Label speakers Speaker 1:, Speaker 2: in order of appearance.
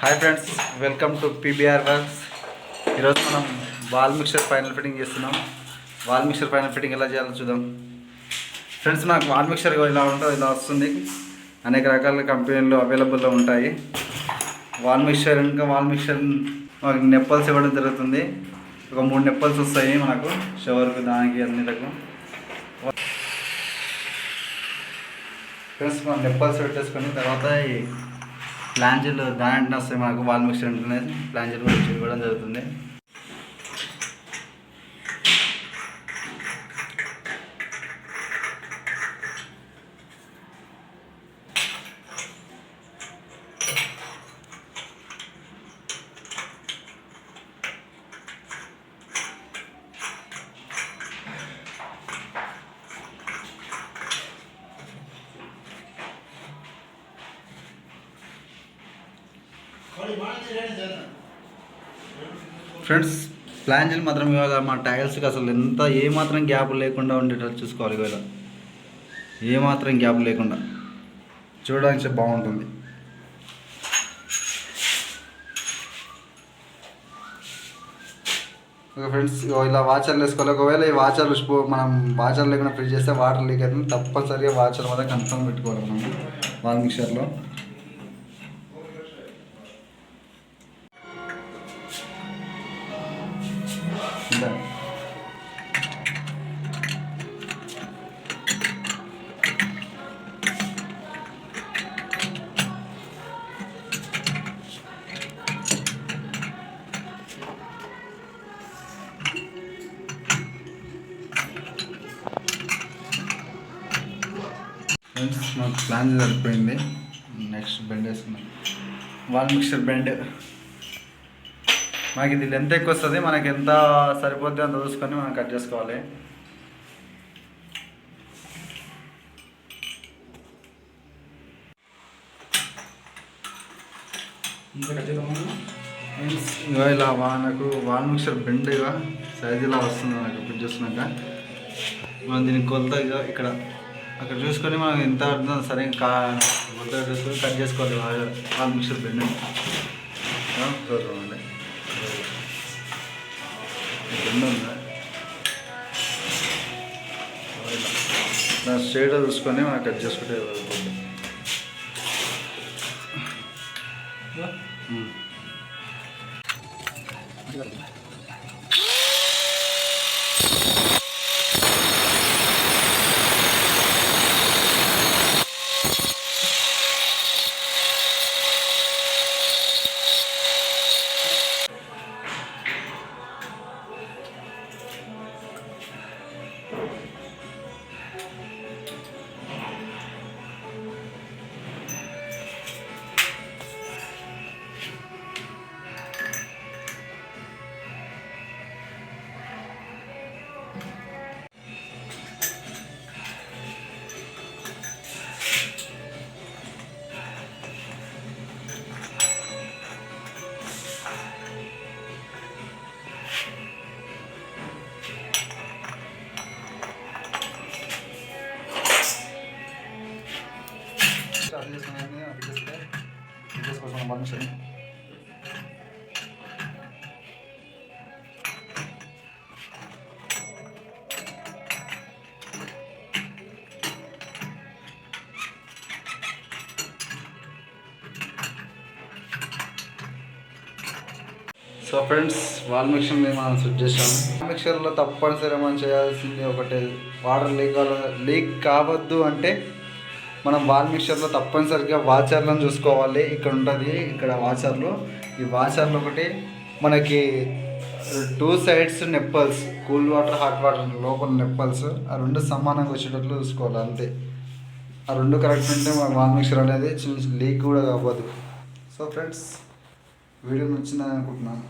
Speaker 1: Hi friends welcome to PBR works ఈరోజు మనం wall mixer final fitting చేస్తున్నాం. Wall mixer final fitting ఎలా చేయాలో చూద్దాం. ఫ్రెండ్స్ నాకు వాల్ మిక్సర్ ఇలా ఉంటుందో ఇలా వస్తుంది. అనేక రకాల కంపెనీలు అవైలబుల్లో ఉంటాయి. వాల్ మిక్సర్ ఇంకా వాల్ మిక్సర్ మనకి నెప్పల్స్ ఇవ్వడం జరుగుతుంది. ఒక మూడు నెప్పల్స్ వస్తాయి మనకు. షవర్కి దానికి అన్నిటికు ఫ్రెండ్స్ మనం నెప్పల్స్ పెట్టేసుకొని తర్వాత ప్లాంజీలు దాని వస్తాయి మనకు వాల్మిక్స్ ఉంటుంది ప్లాంజీలు కూడా ఇచ్చి ఇవ్వడం జరుగుతుంది. ఫ్రెండ్స్ ప్లాన్ చేయాలి మాత్రం ఇవాళ మా టైల్స్కి అసలు ఎంత ఏమాత్రం గ్యాప్ లేకుండా ఉండేటట్టు చూసుకోవాలి ఇవాళ. ఏమాత్రం గ్యాప్ లేకుండా. చూడడానికి బాగుంటుంది. ఓకే ఫ్రెండ్స్ ఇలా వాచర్లు వేసుకోవాలి. ఒకవేళ ఈ వాచర్లు మనం వాచర్ లేకుండా ఫ్రిడ్జ్ చేస్తే వాటర్ లీక్ అవుతుంది. తప్పనిసరిగా వాచర్ మీద కన్ఫర్మ్ పెట్టుకోవాలి మనం. వాల్ మిక్చర్లో. ఉండాలి ఫ్రెండ్స్ మాకు ప్లాన్ సరిపోయింది. నెక్స్ట్ బెండ్ వేసుకున్నాం వాల్ మిక్సర్ బెండ్ మనకి ఇది లెంత్ ఎక్కువ వస్తుంది మనకి ఎంత సరిపోద్ది అంత చూసుకొని మనం కట్ చేసుకోవాలి. ఇగో ఇలా మనకు వాల్ మిక్సర్ బెండ్ ఇక సైజ్ ఇలా వస్తుంది మనకు ఇప్పుడు చూస్తున్నాక మనం దీనికి కొలత ఇక ఇక్కడ అక్కడ చూసుకొని మనం ఎంత పడుతుందో సరే కా కొలత చూసుకొని కట్ చేసుకోవాలి వాల్- వాల్ మిక్సర్ బెండ్ చూడండి నా ఉందా చూసుకొని మనం కట్ చేసుకుంటే సరిపోతుంది. ఇది మనిషి సో ఫ్రెండ్స్ వాల్ మిక్సర్ని మనం సెట్ చేసాం మిక్సర్లో తప్పనిసరిగా మనం చేయాల్సింది ఒకటి వాటర్ లీక్ లీక్ కావద్దు అంటే మనం వాల్ మిక్చర్లో తప్పనిసరిగా వాచర్లను చూసుకోవాలి. ఇక్కడ ఉంటుంది ఇక్కడ వాచర్లు. ఈ వాచర్లు ఒకటి మనకి two sides nipples cool water hot water లోపల నెప్పల్స్ ఆ రెండు సమానంగా వచ్చేటట్లు చూసుకోవాలి అంతే. ఆ రెండు కరెక్ట్ ఉంటే మన వాల్ మిక్చర్ అనేది చిన్న లీక్ కూడా కావద్దు. సో ఫ్రెండ్స్ వీడియో నచ్చిందని అనుకుంటున్నాను.